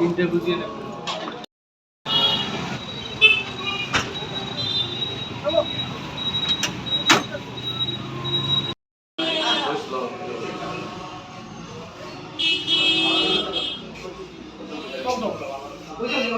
Interview দিয়ে নেব সরকার かぶとか。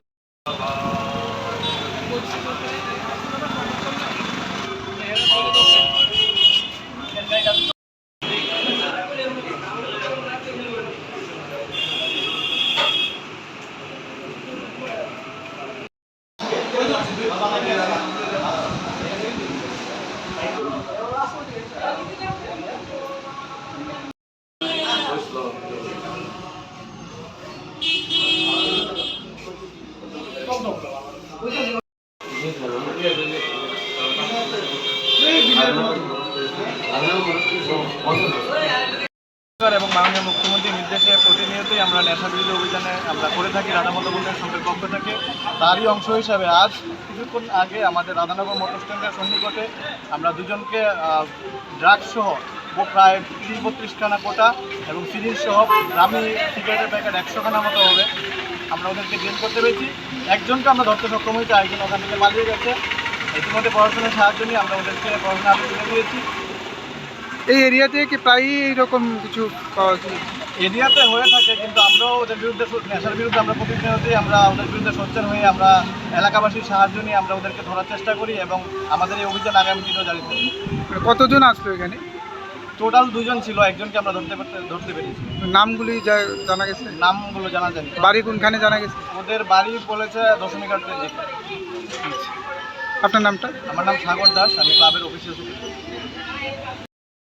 এবং মাননীয় মুখ্যমন্ত্রীর নির্দেশে প্রতিনিয়তই আমরা নেশা বিরোধী অভিযানে আমরা করে থাকি রাধামত বন্ধের সঙ্গে পক্ষ থেকে। তারই অংশ হিসাবে আজ কিছুক্ষণ আগে আমাদের রাধানগর মোটর স্ট্যান্ডের সন্নিকটে আমরা দুজনকে ড্রাগস সহ ও প্রায় তিরিশ বত্রিশখানা কোটা এবং সিরিজ সহ দামি সিগারেটের প্যাকেট একশোখানা মতো হবে। আমরা ওদেরকে জেল করতে পেরেছি। একজনকে আমরা ধরতে সক্ষম হয়েছি একজন ওখান থেকে পালিয়ে গেছে। ইতিমধ্যে পড়াশোনার সাহায্য নিয়ে আমরা ওদেরকে পড়াশোনা আরও তুলে দিয়েছি। এই এরিয়াতে কি প্রায়ই এইরকম কিছু পাওয়া যায়? এরিয়াতে হয়ে থাকে কিন্তু আমরাও ওদের বিরুদ্ধে নেশার বিরুদ্ধে আমরা প্রতিনিয়তই আমরা ওদের বিরুদ্ধে সোচ্চার হয়ে আমরা এলাকাবাসীর সাহায্য নিয়ে আমরা ওদেরকে ধরার চেষ্টা করি এবং আমাদের এই অভিযান আগামী দিনেও জারি মানে কতজন আসলো এখানে? টোটাল দুজন ছিল একজনকে আমরা ধরতে পারতে- ধরতে পেরেছি। নামগুলি যা- জানা গেছে? নামগুলো জানা যায়নি। বাড়ি কোনখানে জানা গেছে? ওদের বাড়ি বলেছে দশমিক আটের দিকে আপনার নামটা? আমার নাম সাগর দাস আমি ক্লাবের অফিসে